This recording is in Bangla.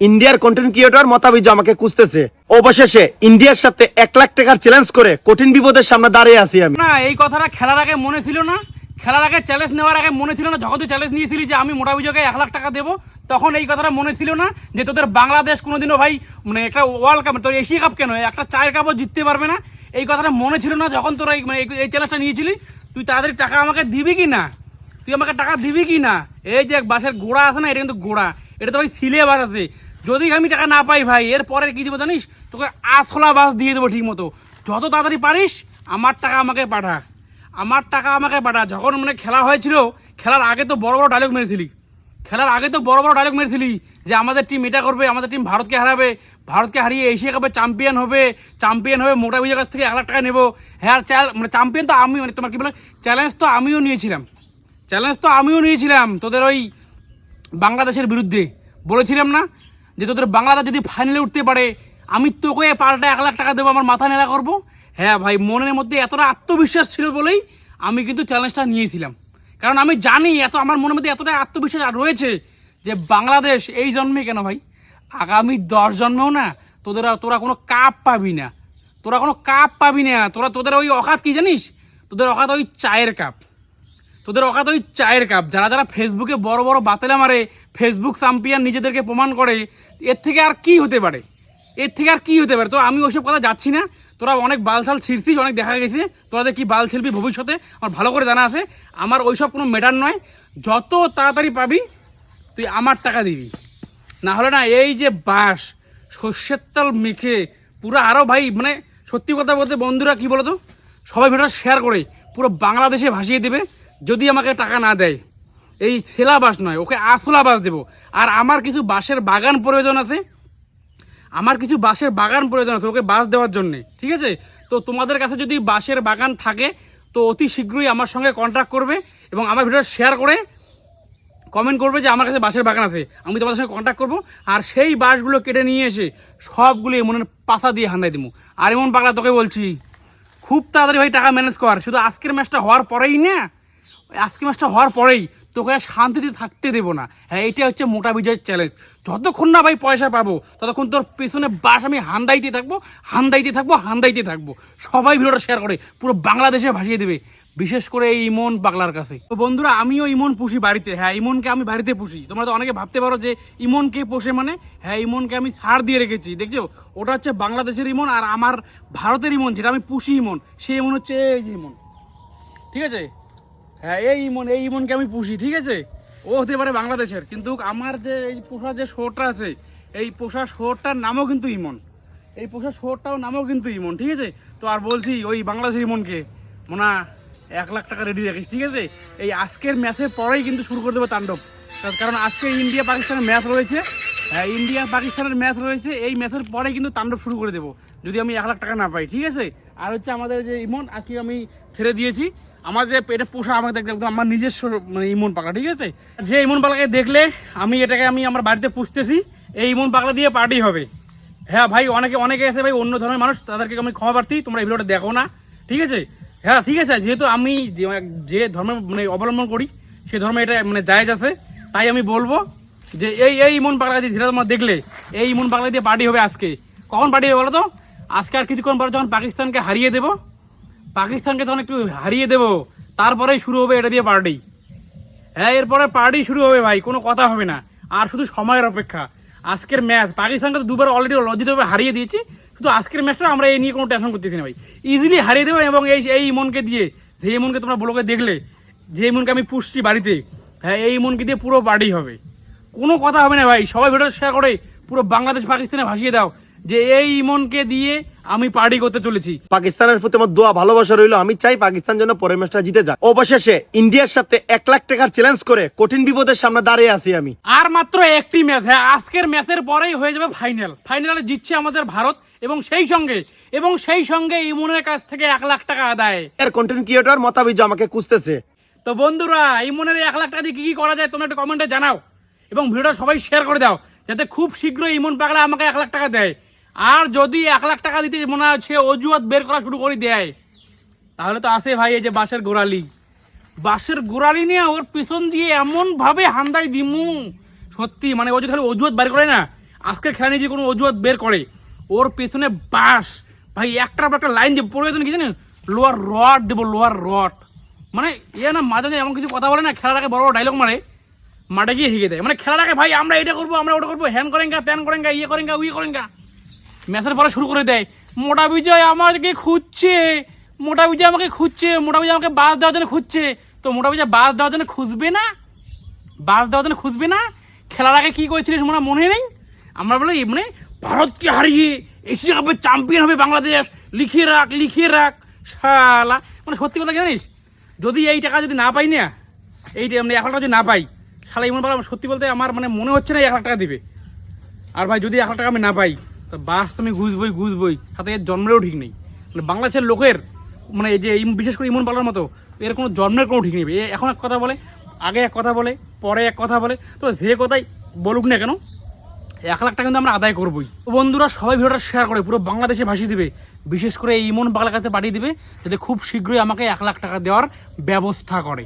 ইন্ডিয়ার কন্টেন্ট ক্রিয়েটর মতাবিজ আমাকে খুঁজতেছে। অবশেষে ইন্ডিয়ার সাথে এক লাখ টাকার চ্যালেঞ্জ করে কঠিন বিপদের সামনে দাঁড়িয়ে আছি আমি। না, এই কথাটা খেলার আগে মনে ছিল না। খেলার আগে চ্যালেঞ্জ নেওয়ার আগে মনে ছিল না, যখন তুই চ্যালেঞ্জ নিয়েছিলি যে আমি মোটা বিজয়কে এক লাখ টাকা দেবো, তখন এই কথাটা মনে ছিল না যে তোদের বাংলাদেশ কোনোদিনও ভাই মানে একটা ওয়ার্ল্ড কাপ তোর এশিয়া কাপ কেন? একটা চায়ের কাপও জিততে পারবে না। এই কথাটা মনে ছিল না যখন তোরা মানে এই- চ্যালেঞ্জটা নিয়েছিলি, তুই তাড়াতাড়ি টাকা আমাকে দিবি কি না? তুই আমাকে টাকা দিবি কি না? এই যে বাসের গোড়া আছে না, এটা কিন্তু গোড়া। এটা তো ভাই সিলে বাস আছে। যদি আমি টাকা না পাই ভাই এরপরে কি দিব জানিস? তোকে আছলা বাস দিয়ে দেবো ঠিক মতো যত তাড়াতাড়ি পারিস, আমার টাকা আমাকে পাঠা। আমার টাকা আমাকে পাঠা। যখন মানে খেলা হয়েছিল, খেলার আগে তো বড় বড় ডায়লগ মেরেছিলি। খেলার আগে তো বড় বড় ডায়লগ মেরেছিলি যে আমাদের টিম এটা করবে, আমাদের টিম ভারতকে হারাবে। ভারতকে হারিয়ে এশিয়া কাপে চ্যাম্পিয়ন হবে। চ্যাম্পিয়ন হবে মোটা বিজয়ের কাছ থেকে এক লাখ টাকা নেব। হ্যাঁ চ্যাল মানে চ্যাম্পিয়ন তো আমি মানে তোমার কি বলে চ্যালেঞ্জ তো আমিও নিয়েছিলাম। চ্যালেঞ্জ তো আমিও নিয়েছিলাম তোদের ওই বাংলাদেশের বিরুদ্ধে। বলেছিলাম না? যে তোদের বাংলাদেশ যদি ফাইনালে উঠতে পারে, আমি তোকে পাল্টা এক লাখ টাকা দেবো, আমার মাথা নেড়া করব। হ্যাঁ ভাই, মনের মধ্যে এতটা আত্মবিশ্বাস ছিল বলেই আমি কিন্তু চ্যালেঞ্জটা নিয়েছিলাম। কারণ আমি জানি এত, আমার মনের মধ্যে এতটা আত্মবিশ্বাস রয়েছে যে বাংলাদেশ এই জন্মে কেন ভাই? আগামী দশ জন্মেও না তোদের, তোরা কোনো কাপ পাবি না। তোরা কোনো কাপ পাবি না। তোরা, তোদের ওই অকাত কি জানিস? তোদের অকাত ওই চায়ের কাপ। তোদের অকাত ওই চায়ের কাপ। যারা যারা ফেসবুকে বড় বড় বাতেলা মারে ফেসবুক চ্যাম্পিয়ন নিজেদেরকে প্রমাণ করে, এর থেকে আর কি হতে পারে? এর থেকে আর কি হতে পারে? তো আমি ওইসব কথা যাচ্ছি না। তোরা অনেক বালসাল ছিঁড়ছিস, অনেক দেখা গেছে। তোরা যে কি বাল ছিলবি ভবিষ্যতে? আমার ভালো করে জানা আছে। আমার ওইসব কোনো ম্যাটার নয়। যত তাড়াতাড়ি পাবি, তুই আমার টাকা দিবি। না হলে না এই যে বাস, সর্ষের তেল মেখে পুরো আরও ভাই মানে সত্যি কথা বলতে বন্ধুরা কি বলতো? সবাই ভিডিওটা শেয়ার করে, পুরো বাংলাদেশে ভাসিয়ে দেবে। যদি আমাকে টাকা না দেয়, এই সেলা বাস নয়, ওকে আসলা বাস দেবো। আর আমার কিছু বাঁশের বাগান প্রয়োজন আছে? আমার কিছু বাঁশের বাগান প্রয়োজন আছে ওকে বাস দেওয়ার জন্য, ঠিক আছে? তো তোমাদের কাছে যদি বাঁশের বাগান থাকে, তো অতি শীঘ্রই আমার সঙ্গে কন্ট্যাক্ট করবে এবং আমার ভিডিও শেয়ার করে কমেন্ট করবে যে আমার কাছে বাঁশের বাগান আছে। আমি তোমাদের সঙ্গে কন্ট্যাক্ট করব আর সেই বাঁশগুলো কেটে নিয়ে এসে সবগুলো এমনের পাশা দিয়ে হান্দাই দেবো। আর এমন পাগলা তোকে বলছি, খুব তাড়াতাড়ি ভাই টাকা ম্যানেজ কর। শুধু আজকের ম্যাচটা হওয়ার পরেই না ওই মাসটা হওয়ার পরেই তোকে আর শান্তিতে থাকতে দেবো না। হ্যাঁ এটা হচ্ছে মোটা বিজয়ের চ্যালেঞ্জ যতক্ষণ না ভাই পয়সা পাবো, ততক্ষণ তোর পেছনে বাস আমি হান্দাইতে থাকব হান্দাইতে থাকব হান্দাইতে থাকব। সবাই ভিডিওটা শেয়ার করে, পুরো বাংলাদেশে ভাসিয়ে দেবে, বিশেষ করে এই ইমন পাগলার কাছে। তো বন্ধুরা, আমিও ইমন পুষি বাড়িতে। হ্যাঁ ইমনকে আমি বাড়িতে পুষি। তোমরা তো অনেকে ভাবতে পারো যে ইমনকে পোষে মানে? হ্যাঁ ইমনকে আমি ছাড় দিয়ে রেখেছি, দেখছ? ওটা হচ্ছে বাংলাদেশের ইমন আর আমার ভারতের ইমন, যেটা আমি পুষি ইমন, সেই ইমন হচ্ছে এই যে ইমন। ঠিক আছে? হ্যাঁ এই ইমন, এই ইমনকে আমি পুষি, ঠিক আছে? ও হতে পারে বাংলাদেশের, কিন্তু আমার যে, এই পোষা যে শোরটা আছে, এই পোষা শোরটার নামও কিন্তু ইমন। এই পোষা শোরটাও নামও কিন্তু ইমন, ঠিক আছে? তো আর বলছি, ওই বাংলাদেশের ইমনকে, মোনা, এক লাখ টাকা রেডি রাখিস, ঠিক আছে? এই আজকের ম্যাচের পরেই কিন্তু শুরু করে দেবো তাণ্ডব। কারণ আজকে ইন্ডিয়া পাকিস্তানের ম্যাচ রয়েছে হ্যাঁ ইন্ডিয়া পাকিস্তানের ম্যাচ রয়েছে, এই ম্যাচের পরে কিন্তু তাণ্ডব শুরু করে দেবো, যদি আমি এক লাখ টাকা না পাই, ঠিক আছে? আর হচ্ছে আমাদের যে ইমন, আজকে আমি ছেড়ে দিয়েছি। আমার যে এটা পোষা, আমাকে দেখতে একদম আমার নিজস্ব মানে ইমন পাকা ঠিক আছে? যে ইমন পাকাকে দেখলে আমি এটাকে আমি আমার বাড়িতে পুষতেছি, এই ইমন পাকলা দিয়ে পার্টি হবে। হ্যাঁ ভাই, অনেকে অনেকে আছে ভাই, অন্য ধরনের মানুষ, তাদেরকে আমি ক্ষমা প্রার্থী, তোমরা এই ভিডিওটা দেখো না, ঠিক আছে? হ্যাঁ ঠিক আছে, যেহেতু আমি যে- যে ধর্ম মানে অবলম্বন করি, সে ধর্মে এটা মানে জায়েজ আছে, তাই আমি বলব যে এই এই ইমন পাগলা দিয়ে যেটা তোমরা দেখলে, এই ইমন পাগলা দিয়ে পার্টি হবে আজকে। কখন পার্টি হবে বলো তো? আজকে আর কিছুক্ষণ পরে যখন পাকিস্তানকে হারিয়ে দেবো পাকিস্তানকে তখন একটু হারিয়ে দেবো। তারপরেই শুরু হবে এটা দিয়ে পার্টি হ্যাঁ এরপরে পার্টি শুরু হবে ভাই, কোনো কথা হবে না। আর শুধু সময়ের অপেক্ষা। আজকের ম্যাচ পাকিস্তানকে তো দুবার অলরেডি লজ্জিতভাবে হারিয়ে দিয়েছি। শুধু আজকের ম্যাচটা আমরা এই নিয়ে কোনো টেনশন করতেছি না ভাই। ইজিলি হারিয়ে দেবো এবং এই এই ইমনকে দিয়ে, যে ইমনকে তোমরা ব্লগে দেখলে, যে ইমনকে আমি পুষছি বাড়িতে হ্যাঁ এই ইমনকে দিয়ে পুরো পার্টি হবে। কোনো কথা হবে না ভাই। সবাই ভিডিও শেয়ার করে, পুরো বাংলাদেশ পাকিস্তানে ভাসিয়ে দাও। যে এই ইমনকে দিয়ে আমি পার্টি করতে চলেছি। পাকিস্তানের প্রতি আমার দোয়া ভালোবাসা রইল। আমি চাই পাকিস্তান যেন পরের ম্যাচটা জিতে যায় অবশেষে ইন্ডিয়ার সাথে এক লাখ টাকার চ্যালেঞ্জ করে কঠিন বিপদের সামনে দাঁড়িয়ে আছি আমি। আর মাত্র একটি ম্যাচ হ্যাঁ আজকের ম্যাচের পরেই হয়ে যাবে ফাইনাল ফাইনালে জিতছে আমাদের ভারত এবং সেই সঙ্গে এবং সেই সঙ্গে ইমনের কাছ থেকে এক লাখ টাকা আদায়। এর কন্টেন্ট ক্রিয়েটর মতাবিজ আমাকে খুঁজতেছে। তো বন্ধুরা ইমনের এক লাখ টাকা দিয়ে কি কি করা যায় তোমরা একটু কমেন্টে জানাও এবং ভিডিওটা সবাই শেয়ার করে দাও যাতে খুব শীঘ্রই ইমন পাগলা আমাকে এক লাখ টাকা দেয়। আর যদি এক লাখ টাকা দিতে মনে হচ্ছে অজুহাত বের করা শুরু করে দেয়, তাহলে তো আসে ভাই এই যে বাসের গোড়ালি। বাসের গোড়ালি নিয়ে ওর পিছন দিয়ে এমন ভাবে হান্দাই দিমু। সত্যি মানে ও যে খালি অজুহাত বের করে না আজকে খেলা নিয়ে যে কোনো অজুহাত বের করে। ওর পেছনে বাস ভাই, একটার পর একটা লাইন দেবো পড়ে কি জানেন? লোয়ার রড দেবো লোয়ার রড। মানে এ না মাঝে এমন কিছু কথা বলে না আগে বড় বড় ডায়লগ মারে, মাঠে গিয়ে হিগে দেয়। মানে আগে ভাই, আমরা এটা করব, আমরা ওটা করব, হ্যান করেন গা ত্যান করেন গা ইয়ে করেন গা উই করেন গা ম্যাচের পরে শুরু করে দেয়, মোটা বিজয় আমাকে খুঁজছে, মোটা বিজয় আমাকে খুঁজছে, মোটা বিজয় আমাকে বাস দেওয়ার জন্য খুঁজছে। তো মোটা বিজয় বাস দেওয়ার জন্য খুঁজবে না? বাস দেওয়ার জন্য খুঁজবে না? খেলার আগে কী করেছিলিস মনে মনে নেই? আমরা বলে মানে ভারতকে হারিয়ে এশিয়া কাপের চ্যাম্পিয়ন হবে বাংলাদেশ। লিখিয়ে রাখ লিখিয়ে রাখ, শালা। মানে সত্যি কথা জানিস? যদি এই টাকা যদি না পাই না, এই মানে এক টাকা যদি না পাই, শালা এমন বলা সত্যি বলতে আমার মানে মনে হচ্ছে না এক লাখ টাকা দিবে। আর ভাই, যদি এক লাখ টাকা আমি না পাই তো বাস তুমি ঘুষবই ঘুষবই। সাথে এর জন্মেরও ঠিক নেই। মানে বাংলাদেশের লোকের মানে এই যে বিশেষ করে ইমন পালার মতো, এর কোনো জন্মের কোনো ঠিক নেই। এ এখন এক কথা বলে, আগে এক কথা বলে, পরে এক কথা বলে, তো যে কথাই বলুক না কেন, এক লাখ টাকা কিন্তু আমরা আদায় করবোই। তো বন্ধুরা, সবাই ভিডিওটা শেয়ার করে, পুরো বাংলাদেশে ভাসিয়ে দিবে। বিশেষ করে এই ইমন বাংলার কাছে পাঠিয়ে দিবে, যাতে খুব শীঘ্রই আমাকে এক লাখ টাকা দেওয়ার ব্যবস্থা করে।